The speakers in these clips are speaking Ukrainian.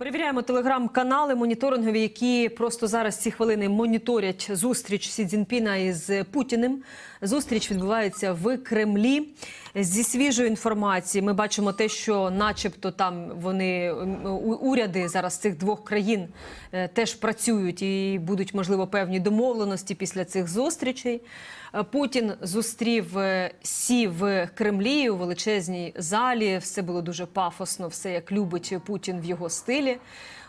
Перевіряємо телеграм-канали моніторингові, які просто зараз ці хвилини моніторять зустріч Сі Цзіньпіна із Путіним. Зустріч відбувається в Кремлі. Зі свіжої інформації ми бачимо те, що, начебто, там вони уряди зараз цих двох країн е, теж працюють і будуть можливо певні домовленості після цих зустрічей. Е, Путін зустрів е, Сі в Кремлі у величезній залі. Все було дуже пафосно, все як любить Путін в його стилі.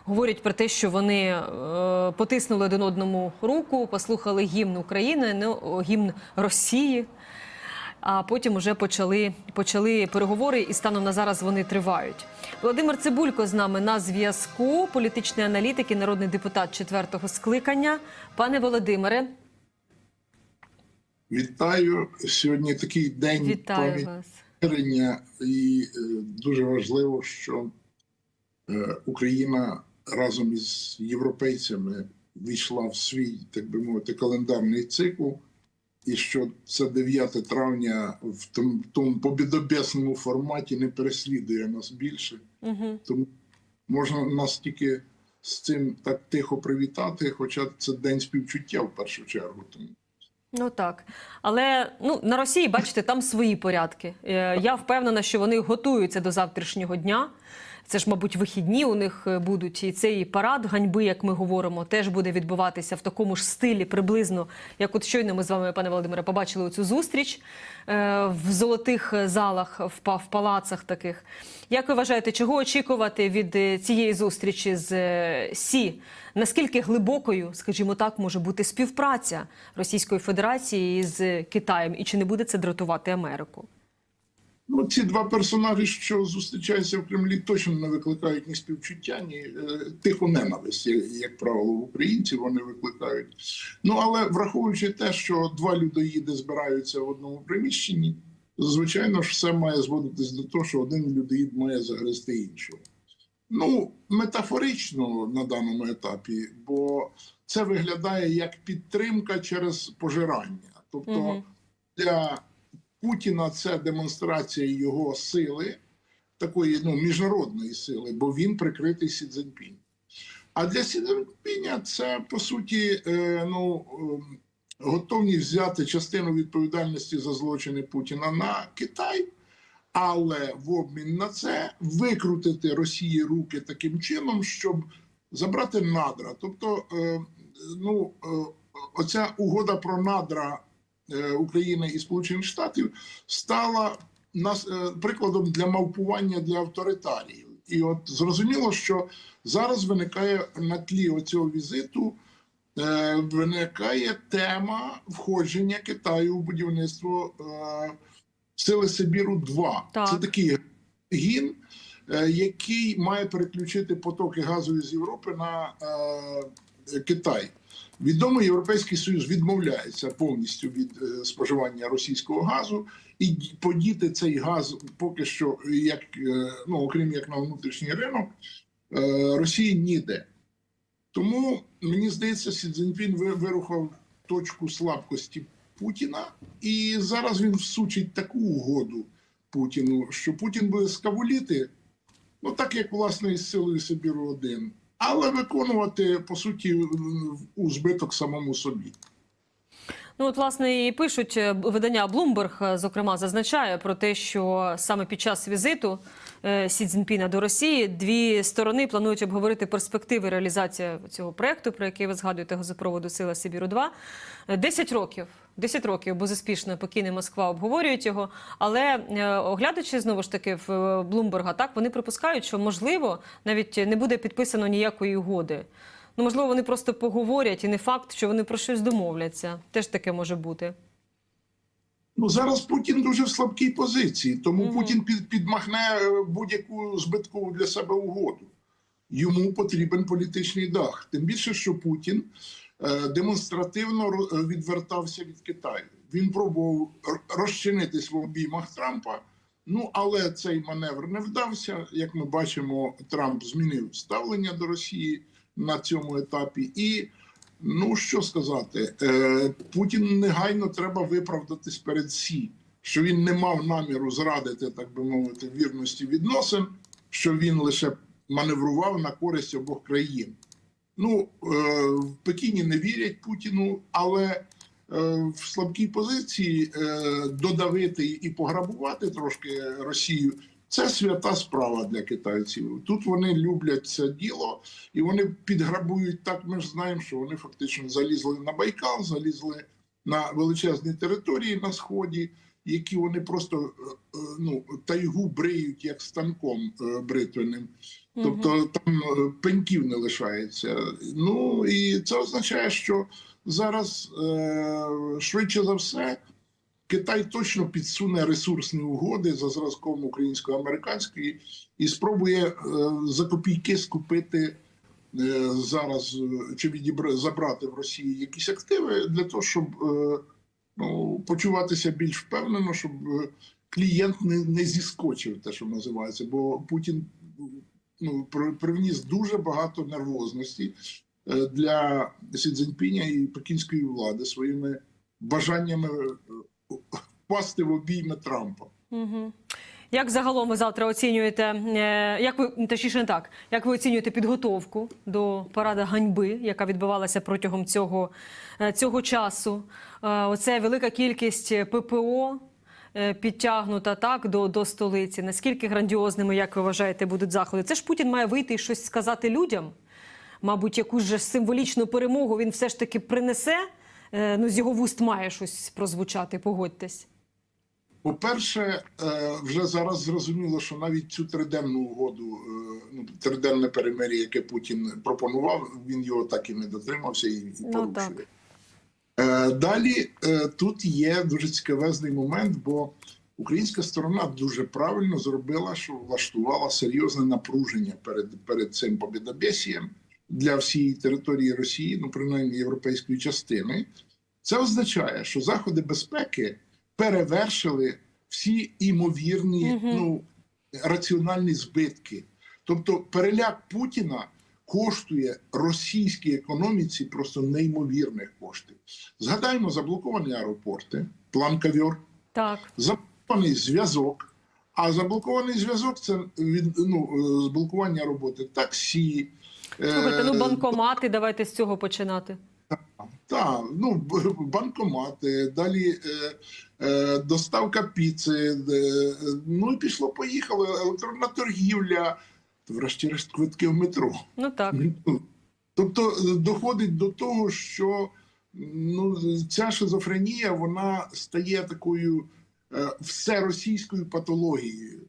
Говорять про те, що вони е, потиснули один одному руку, послухали гімн України, ну, гімн Росії. А потім вже почали, почали переговори, і станом на зараз вони тривають. Володимир Цибулько з нами на зв'язку, політичний аналітик і народний депутат четвертого скликання. Пане Володимире, Вітаю сьогодні. Такий день вітаю вас. і е, дуже важливо, що е, Україна разом із європейцями війшла в свій, так би мовити, календарний цикл, і що це 9 травня в тому, тому побідобесному форматі не переслідує нас більше. Угу. Тому можна нас тільки з цим так тихо привітати, хоча це день співчуття в першу чергу. Тому Ну так, але ну на Росії, бачите, там свої порядки. Е, Я впевнена, що вони готуються до завтрашнього дня. Це ж, мабуть, вихідні у них е, будуть, і цей парад ганьби, як ми говоримо, теж буде відбуватися в такому ж стилі, приблизно, як от щойно ми з вами, пане Володимире, побачили цю зустріч е, в золотих залах, в, палацах таких. Як ви вважаєте, чого очікувати від е, цієї зустрічі з е, Сі? Наскільки глибокою, скажімо так, може бути співпраця Російської Федерації з Китаєм, і чи не буде це дратувати Америку? Ну, ці два персонажі, що зустрічаються в Кремлі, точно не викликають ні співчуття, ні е, тиху ненависть, як, як правило, в українців вони викликають. Ну але враховуючи те, що два людоїди збираються в одному приміщенні, звичайно ж, все має зводитись до того, що один людоїд має загризти іншого. Ну, метафорично на даному етапі, бо це виглядає як підтримка через пожирання. Тобто для Путіна це демонстрація його сили, такої ну, міжнародної сили, бо він прикритий Сі Цзіньпінь. А для Сі Цзіньпіня це по суті е, ну, е, готовність взяти частину відповідальності за злочини Путіна на Китай, але в обмін на це викрутити Росії руки таким чином, щоб забрати надра. Тобто, е, ну, е, оця угода про надра України і Сполучених Штатів стала нас е, прикладом для мавпування для авторитаріїв. І от зрозуміло, що зараз виникає на тлі оцього візиту. е, Виникає тема входження Китаю в будівництво е, Сили Сибіру 2 Так. Це такий гін, е, який має переключити потоки газу з Європи на е, Китай. Відомо, Європейський Союз відмовляється повністю від е, споживання російського газу. І подіти цей газ поки що, як е, ну окрім як на внутрішній ринок, е, Росії ніде. Тому мені здається, Сі Цзіньпін вирухав точку слабкості Путіна, і зараз він всучить таку угоду Путіну, що Путін буде скавуліти, ну так як власне із силою Сибіру 1 але виконувати по суті у збиток самому собі. Ну, от, власне, і пишуть е, видання Bloomberg, е, зокрема, зазначає про те, що саме під час візиту е, Сі Цзіньпіна до Росії дві сторони планують обговорити перспективи реалізації цього проекту, про який ви згадуєте газопроводу Сила Сибіру 2 Десять років. 10 років безуспішно покине Москва обговорюють його. Але е, оглядачі знову ж таки в е, Блумберга, так вони припускають, що можливо навіть не буде підписано ніякої угоди. Ну, можливо, вони просто поговорять, і не факт, що вони про щось домовляться. Теж таке може бути. Ну зараз Путін дуже в слабкій позиції, тому Мгм. Путін під, підмахне е, будь-яку збиткову для себе угоду. Йому потрібен політичний дах. Тим більше, що Путін демонстративно е, відвертався від Китаю. Він пробував розчинитись в обіймах Трампа. Ну але цей маневр не вдався. Як ми бачимо, Трамп змінив ставлення до Росії на цьому етапі. І ну що сказати, е, Путін негайно треба виправдатись перед Сі, що він не мав наміру зрадити, так би мовити, вірності відносин, що він лише маневрував на користь обох країн. Ну, е, в Пекіні не вірять Путіну, але е, в слабкій позиції е, додавити і пограбувати трошки Росію це свята справа для китайців. Тут вони люблять це діло, і вони підграбують так. Ми ж знаємо, що вони фактично залізли на Байкал, залізли на величезні території на сході, які вони просто ну тайгу бриють як станком бритвенним. Тобто там е, пеньків не лишається. Ну і це означає, що зараз е, швидше за все Китай точно підсуне ресурсні угоди за зразком українсько-американської і спробує е, за копійки скупити е, зараз чи відібра забрати в Росії якісь активи для того, щоб е, ну, почуватися більш впевнено, щоб е, клієнт не, не зіскочив, те, що називається, бо Путін ну, при- привніс дуже багато нервозності е, для Сі Цзіньпіня і пекінської влади своїми бажаннями е, впасти в обійми Трампа. Угу. Як загалом ви завтра оцінюєте, е, як ви точніше не так, як ви оцінюєте підготовку до парада ганьби, яка відбувалася протягом цього, цього часу? Оце велика кількість ППО підтягнута так до, до столиці. Наскільки грандіозними, як ви вважаєте, будуть заходи? Це ж Путін має вийти і щось сказати людям. Мабуть, якусь же символічну перемогу він все ж таки принесе. Е, Ну, з його вуст має щось прозвучати, погодьтесь. По-перше, е, вже зараз зрозуміло, що навіть цю триденну угоду, е, ну триденне перемир'я, яке Путін пропонував, він його так і не дотримався і, Ну, порушує. Е, Далі е, тут є дуже цікавезний момент, бо українська сторона дуже правильно зробила, що влаштувала серйозне напруження перед, перед цим побідобєсієм для всієї території Росії, ну принаймні європейської частини. Це означає, що заходи безпеки перевершили всі імовірні Мгм. ну, раціональні збитки. Тобто переляк Путіна коштує російській економіці просто неймовірних коштів. Згадаємо заблоковані аеропорти, план кавьор, Так. заблокований зв'язок. А заблокований зв'язок це від ну, е, зблокування роботи таксі. Слухайте, ну е, банкомати, давайте з цього починати. так, ну банкомати, далі е, е, доставка піци, е, ну і пішло, поїхало, електронна торгівля, врешті-решт квитки в метро. Ну так. Ну, Тобто е, доходить до того, що ну, ця шизофренія вона стає такою е, всеросійською патологією.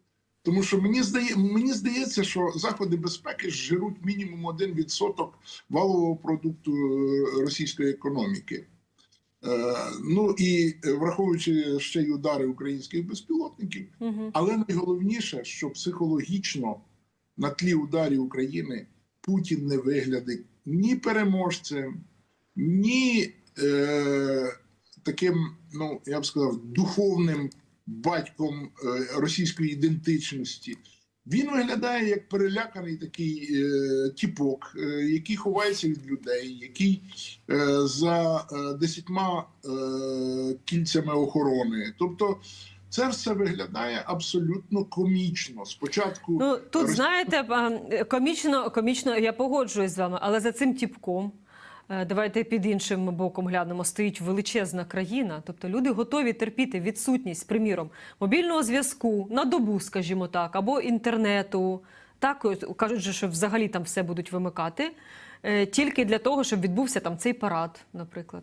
Тому що мені здає, мені здається, що заходи безпеки жируть мінімум 1% валового продукту е, російської економіки. Е, ну і враховуючи ще й удари українських безпілотників, Угу. але найголовніше, що психологічно на тлі ударів України Путін не виглядить ні переможцем, ні е, таким, ну я б сказав, духовним батьком е, російської ідентичності. Він виглядає як переляканий такий е, тіпок, е, який ховається від людей, який е, за е, десятьма е, кільцями охорони. Тобто, це все виглядає абсолютно комічно. Спочатку Ну тут Рос- знаєте, комічно, комічно, я погоджуюсь з вами, але за цим тіпком. е, Давайте під іншим боком глянемо. Стоїть величезна країна. Тобто люди готові терпіти відсутність, приміром, мобільного зв'язку на добу, скажімо так, або інтернету. Так кажуть, що взагалі там все будуть вимикати, е, тільки для того, щоб відбувся там цей парад, наприклад.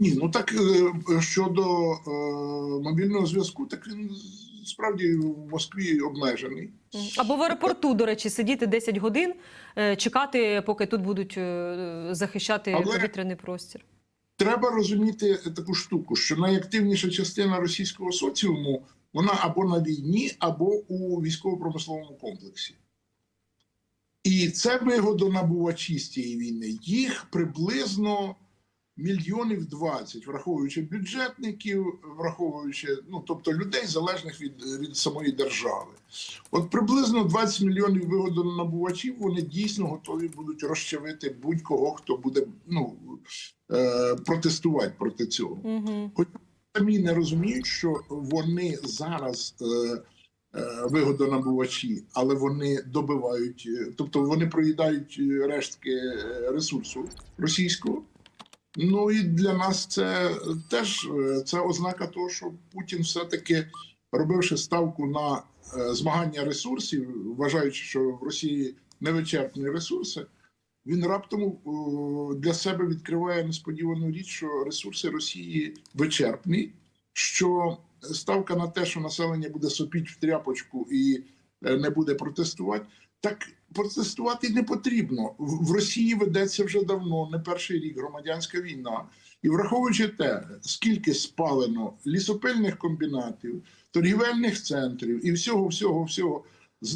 Ні, ну так е, щодо е, мобільного зв'язку, так він справді в Москві обмежений. Або в аеропорту, до речі, сидіти 10 годин, е, чекати, поки тут будуть е, захищати Але- повітряний простір. Треба розуміти таку штуку, що найактивніша частина російського соціуму вона або на війні, або у військово-промисловому комплексі. І це вигодонабувачі з цієї війни. Їх приблизно мільйонів 20, враховуючи бюджетників, враховуючи ну тобто людей залежних від, від самої держави. От приблизно 20 мільйонів вигодонабувачів вони дійсно готові будуть розчавити будь-кого, хто буде ну, е, протестувати проти цього. Угу. Хоч самі не розуміють, що вони зараз е, е, вигодонабувачі, але вони добивають, е, тобто вони проїдають е, рештки ресурсу російського. Ну і для нас це теж е, це ознака того, що Путін все-таки робивши ставку на е, змагання ресурсів, вважаючи, що в Росії невичерпні ресурси, він раптом е, для себе відкриває несподівану річ, що ресурси Росії вичерпні, що ставка на те, що населення буде сопіть в тряпочку і не буде протестувати, так протестувати не потрібно. В Росії ведеться вже давно, не перший рік громадянська війна. І враховуючи те, скільки спалено лісопильних комбінатів, торгівельних центрів і всього, всього, всього,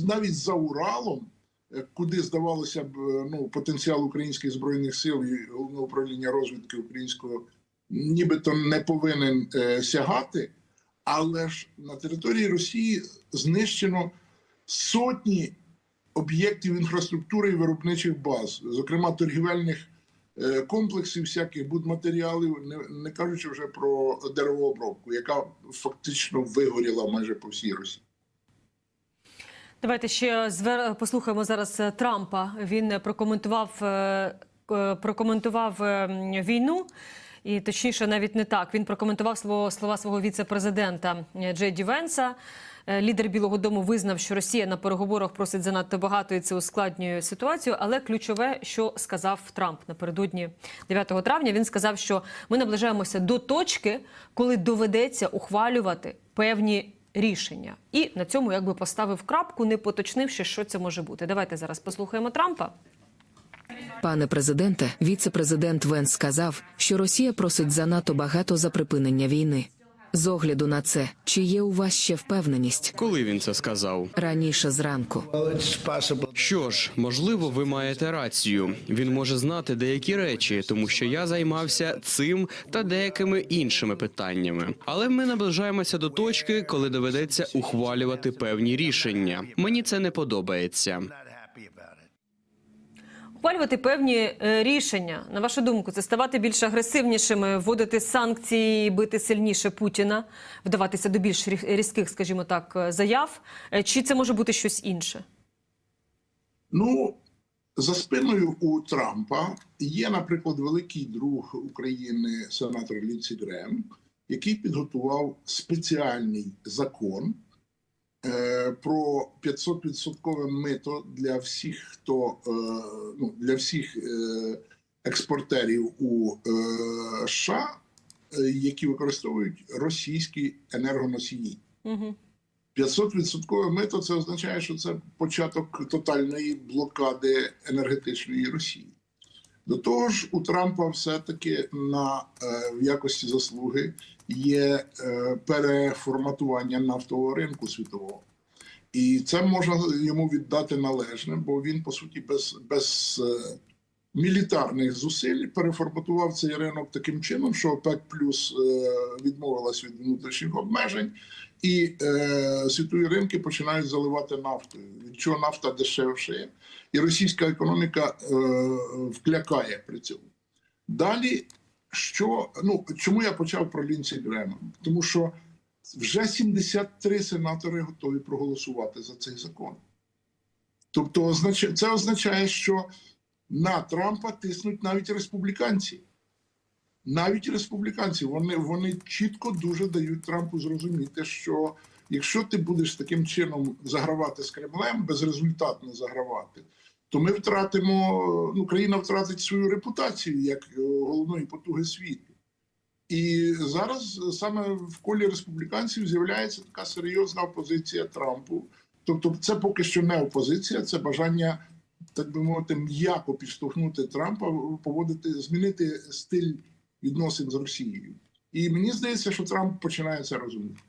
навіть за Уралом, е, куди здавалося б е, ну, потенціал українських збройних сил і головне управління розвідки українського нібито не повинен е, сягати, але ж на території Росії знищено сотні об'єктів інфраструктури і виробничих баз, зокрема торгівельних е, комплексів, всяких будматеріалів, не, кажучи вже про деревообробку, яка фактично вигоріла майже по всій Росії. Давайте ще звер... послухаємо зараз е, Трампа. Він прокоментував, е, прокоментував війну. І точніше, навіть не так. Він прокоментував свого слова свого віце-президента е, Джей Ді Венса. Е, Лідер Білого Дому визнав, що Росія на переговорах просить занадто багато і це ускладнює ситуацію. Але ключове, що сказав Трамп напередодні 9 травня, він сказав, що ми наближаємося до точки, коли доведеться ухвалювати певні рішення. І на цьому якби поставив крапку, не поточнивши, що це може бути. Давайте зараз послухаємо Трампа. Пане президенте, віце-президент Венс сказав, що Росія просить занадто багато за припинення війни. З огляду на це, чи є у вас ще впевненість Коли він це сказав? раніше зранку? Що ж, можливо, ви маєте рацію. Він може знати деякі речі, тому що я займався цим та деякими іншими питаннями. Але ми наближаємося до точки, коли доведеться ухвалювати певні рішення. Мені це не подобається. Ухвалювати певні е, рішення. На вашу думку, це ставати більш агресивнішими, вводити санкції, бити сильніше Путіна, вдаватися до більш різких, скажімо так, е, заяв. Е, Чи це може бути щось інше? Ну, за спиною у Трампа є, наприклад, великий друг України, сенатор Лінсі Грем, який підготував спеціальний закон про 500% мито для всіх, хто е, ну, для всіх е, експортерів у е, США, е, які використовують російські енергоносії. Угу. 500% мито це означає, що це початок тотальної блокади енергетичної Росії. До того ж, у Трампа все-таки на е, в якості заслуги є е, переформатування нафтового ринку світового. І це можна йому віддати належне, бо він, по суті, без, без е, мілітарних зусиль переформатував цей ринок таким чином, що ОПЕК плюс відмовилась від внутрішніх обмежень, і е, світові ринки починають заливати нафтою. Від чого нафта дешевшає, і російська економіка е, вклякає при цьому. Далі, що ну чому я почав про Лінсі Грема? Тому що вже 73 сенатори готові проголосувати за цей закон. Тобто, це означає, що на Трампа тиснуть навіть республіканці. Навіть республіканці вони, вони чітко дуже дають Трампу зрозуміти, що якщо ти будеш таким чином загравати з Кремлем, безрезультатно загравати, то ми втратимо, ну, країна втратить свою репутацію як е, головної потуги світу. І зараз саме в колі республіканців з'являється така серйозна опозиція Трампу. Тобто, це поки що не опозиція, це бажання, так би мовити, м'яко підштовхнути Трампа, поводити, змінити стиль відносин з Росією. І мені здається, що Трамп починає це розуміти.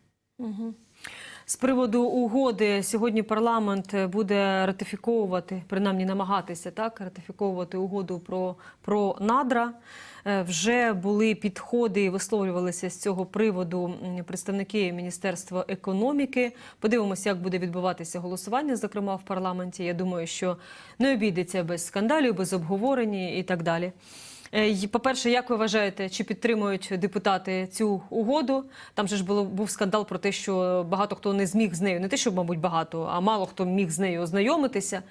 З приводу угоди сьогодні парламент буде ратифіковувати, принаймні намагатися так ратифіковувати угоду про, про надра. Е, Вже були підходи і висловлювалися з цього приводу представники Міністерства економіки. Подивимося, як буде відбуватися голосування, зокрема в парламенті. Я думаю, що не обійдеться без скандалів, без обговорень і так далі. Е, По-перше, як ви вважаєте, чи підтримують депутати цю угоду? Там же ж було був скандал про те, що багато хто не зміг з нею, не те, що, мабуть, багато, а мало хто міг з нею ознайомитися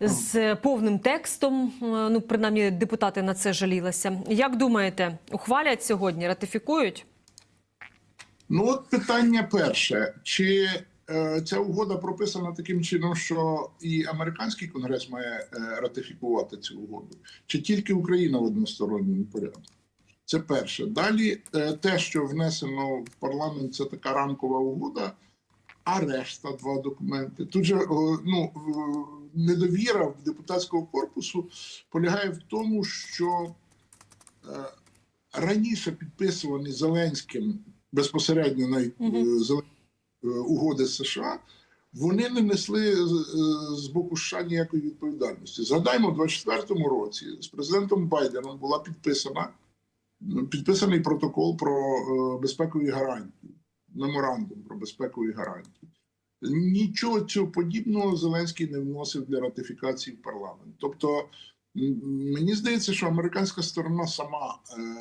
з повним текстом. Е, Ну, принаймні, депутати на це жалілися. Як думаєте, ухвалять сьогодні, ратифікують? Ну, от питання перше: чи е, ця угода прописана таким чином, що і американський конгрес має е, ратифікувати цю угоду, чи тільки Україна в односторонньому порядку? Це перше. Далі е, те, що внесено в парламент, це така рамкова угода, а решта два документи. Тут же ну, в- недовіра депутатського корпусу полягає в тому, що е, раніше підписувані Зеленським безпосередньо навіть Мгм. Е, угоди США, вони не несли е, з боку США ніякої відповідальності. Згадаймо, в 24-му році з президентом Байденом була підписана ну, підписаний протокол про е, безпекові гарантії, меморандум про безпекові гарантії. Нічого цього подібного Зеленський не вносив для ратифікації в парламент. Тобто, мені здається, що американська сторона сама е,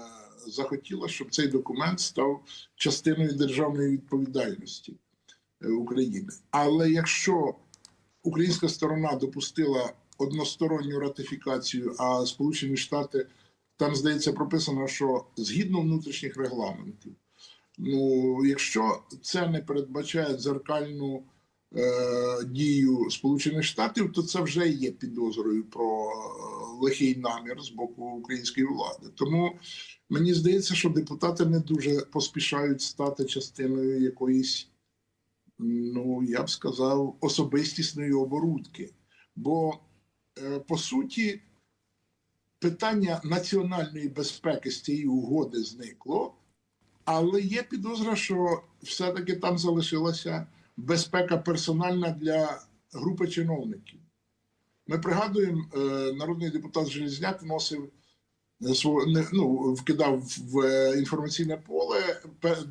захотіла, щоб цей документ став частиною державної відповідальності України. Але якщо українська сторона допустила односторонню ратифікацію, а Сполучені Штати там здається прописано, що згідно внутрішніх регламентів, ну якщо це не передбачає дзеркальну е, дію Сполучених Штатів, то це вже є підозрою про е, лихий намір з боку української влади. Тому мені здається, що депутати не дуже поспішають стати частиною якоїсь, ну я б сказав, особистісної оборудки. Бо е, по суті питання національної безпеки з цієї угоди зникло, але є підозра, що все-таки там залишилася безпека персональна для групи чиновників. Ми пригадуємо, е, народний депутат Железняк вносив ну, вкидав в е, інформаційне поле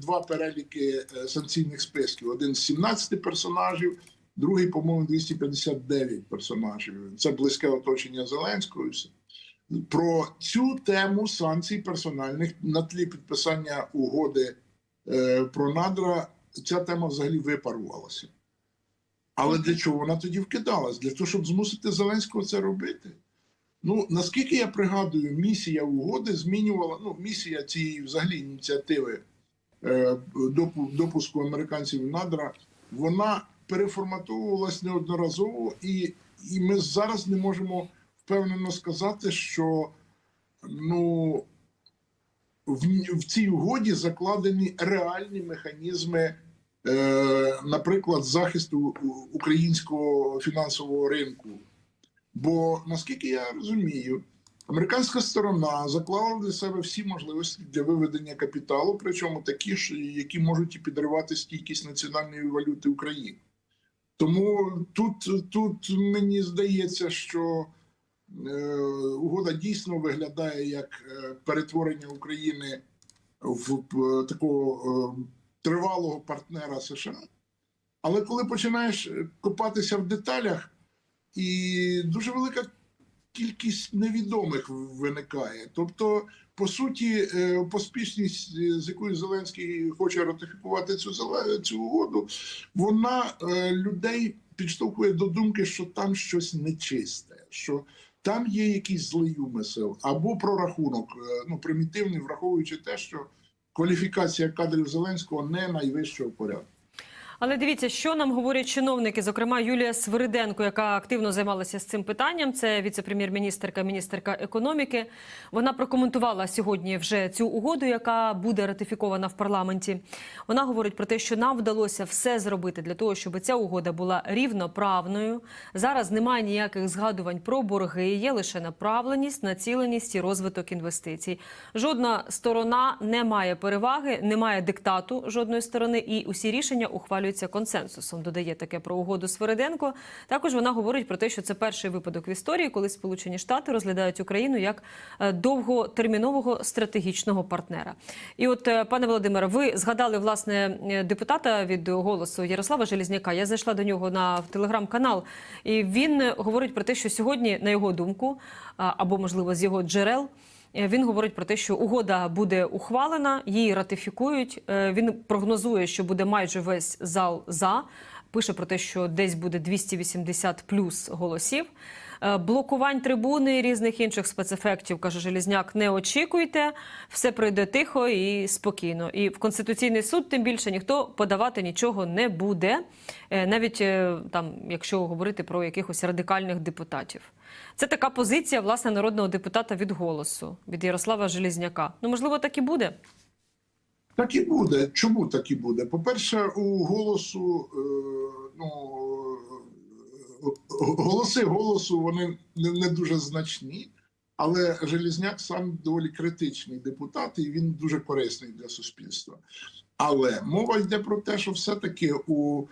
два переліки е, санкційних списків: один з 17 персонажів, другий, по-моєму, 259 персонажів. Це близьке оточення Зеленського. Про цю тему санкцій персональних на тлі підписання угоди е, про надра ця тема взагалі випарувалася. Але для чого вона тоді вкидалась? Для того, щоб змусити Зеленського це робити. Ну, наскільки я пригадую, місія угоди змінювала, ну, місія цієї взагалі ініціативи е, допуску американців надра, вона переформатовувалась неодноразово, і, і ми зараз не можемо впевнено сказати, що ну, в, в цій угоді закладені реальні механізми, е, наприклад, захисту українського фінансового ринку. Бо наскільки я розумію, американська сторона заклала для себе всі можливості для виведення капіталу, причому такі ж, які можуть і підривати стійкість національної валюти України. Тому тут, тут мені здається, що е, угода дійсно виглядає як е, перетворення України в е, такого е, тривалого партнера США. Але коли починаєш е, копатися в деталях, і дуже велика кількість невідомих виникає. Тобто, по суті, е, поспішність, е, з якою Зеленський хоче ратифікувати цю цю угоду, вона е, людей підштовхує до думки, що там щось нечисте, що там є якийсь злий умисел або прорахунок, ну примітивний, враховуючи те, що кваліфікація кадрів Зеленського не найвищого порядку. Але дивіться, що нам говорять чиновники, зокрема Юлія Свириденко, яка активно займалася з цим питанням. Це віце-прем'єр-міністерка, міністерка економіки. Вона прокоментувала сьогодні вже цю угоду, яка буде ратифікована в парламенті. Вона говорить про те, що нам вдалося все зробити для того, щоб ця угода була рівноправною. Зараз немає ніяких згадувань про борги, є лише направленість, націленість і розвиток інвестицій. Жодна сторона не має переваги, немає диктату жодної сторони, і усі рішення ухвалюються консенсусом. Додає таке про угоду Свериденко. Також вона говорить про те, що це перший випадок в історії, коли Сполучені Штати розглядають Україну як е, довготермінового стратегічного партнера. І от, е, пане Володимире, ви згадали власне е, депутата від голосу Ярослава Желізняка. Я зайшла до нього на телеграм-канал, і він говорить про те, що сьогодні, на його думку, або можливо з його джерел. Е, Він говорить про те, що угода буде ухвалена, її ратифікують. Е, Він прогнозує, що буде майже весь зал за. Пише про те, що десь буде 280 плюс голосів. Е, Блокувань трибуни і різних інших спецефектів, каже Желізняк, не очікуйте. Все пройде тихо і спокійно. І в Конституційний суд тим більше ніхто подавати нічого не буде, навіть там, якщо говорити про якихось радикальних депутатів. Це така позиція власне народного депутата від голосу, від Ярослава Желізняка. Ну можливо, так і буде. Так і буде. Чому так і буде? По-перше, у голосу, е, ну, е, голоси голосу вони не, дуже значні, але Желізняк сам доволі критичний депутат, і він дуже корисний для суспільства. Але мова йде про те, що все-таки у е,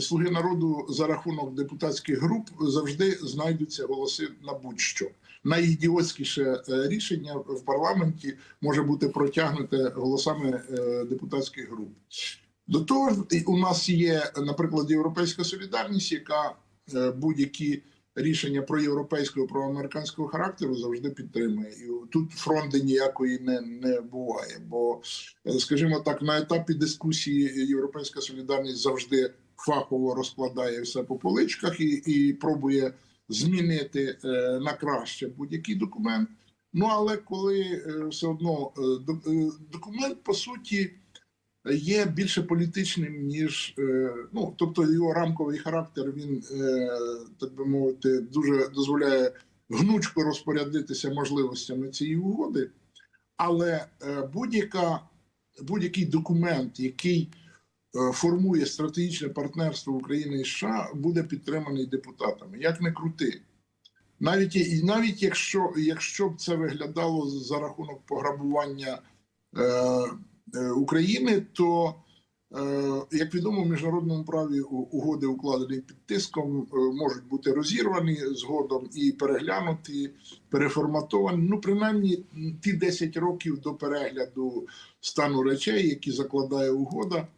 Слуги народу за рахунок депутатських груп завжди знайдуться голоси на будь-що. Найідіотськіше е, рішення в парламенті може бути протягнуте голосами е, депутатських груп. До того ж, у нас є, наприклад, Європейська солідарність, яка е, будь-які рішення про європейського про американського характеру завжди підтримує. І тут фронти ніякої не, не буває. Бо, е, скажімо так, на етапі дискусії Європейська солідарність завжди фахово розкладає все по поличках і, і пробує змінити е, на краще будь-який документ. Ну але коли е, все одно документ по суті є більше політичним, ніж е, ну тобто його рамковий характер, він е, так би мовити, дуже дозволяє гнучко розпорядитися можливостями цієї угоди. Але е, будь-яка будь-який документ, який формує стратегічне партнерство України і США, буде підтриманий депутатами. Як не крути. Навіть і навіть якщо, якщо б це виглядало за рахунок пограбування України, то е, як відомо, в міжнародному праві угоди, укладені під тиском, е, можуть бути розірвані згодом і переглянуті, переформатовані. Ну, принаймні, ті 10 років до перегляду стану речей, які закладає угода,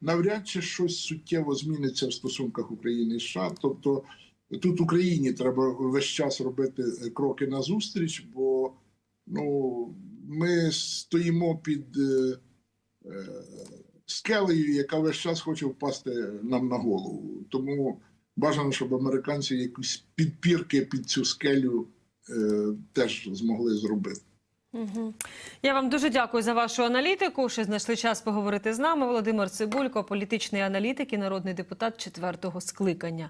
навряд чи щось суттєво зміниться в стосунках України і США. Тобто тут Україні треба весь час робити е, кроки назустріч, бо ну, ми стоїмо під е, е, скелею, яка весь час хоче впасти нам на голову. Тому бажано, щоб американці якісь підпірки під цю скелю е, теж змогли зробити. Угу. Я вам дуже дякую за вашу аналітику. Що знайшли час поговорити з нами. Володимир Цибулько, політичний аналітик і народний депутат четвертого скликання.